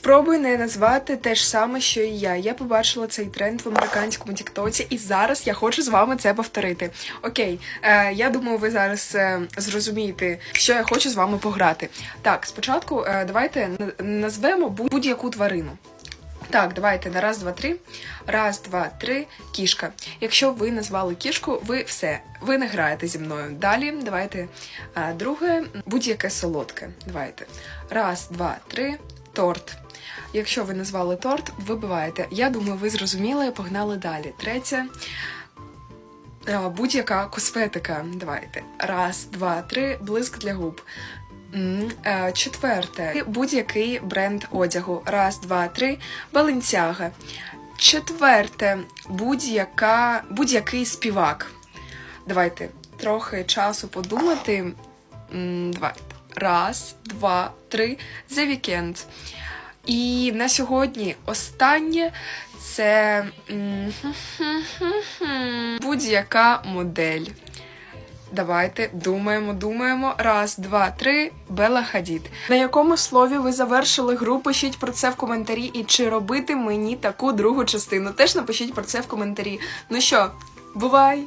Спробуй не назвати те ж саме, що і я. Я побачила цей тренд в американському тіктоці, і зараз я хочу з вами це повторити. Окей, е, я думаю, ви зараз е, зрозумієте, що я хочу з вами пограти. Так, спочатку е, давайте назвемо будь- будь-яку тварину. Так, давайте на раз, два, три. Раз, два, три, кішка. Якщо ви назвали кішку, ви все, ви не граєте зі мною. Далі давайте а, друге, будь-яке солодке. Давайте. Раз, два, три, торт. Якщо ви назвали торт, вибиваєте. Я думаю, ви зрозуміли, погнали далі. Третє. Будь-яка косметика. Давайте. Раз, два, три, блиск для губ. Е, Четверте. Будь-який бренд одягу. Раз, два, три. Баленсяга. Четверте. Будь-яка, будь-який співак. Давайте трохи часу подумати. Давайте. Раз, два, три. The Weeknd. І на сьогодні останнє це будь-яка модель. Давайте думаємо, думаємо. Раз, два, три. Бела Хадід. На якому слові ви завершили гру? Пишіть про це в коментарі. І чи робити мені таку другу частину? Теж напишіть про це в коментарі. Ну що, бувай!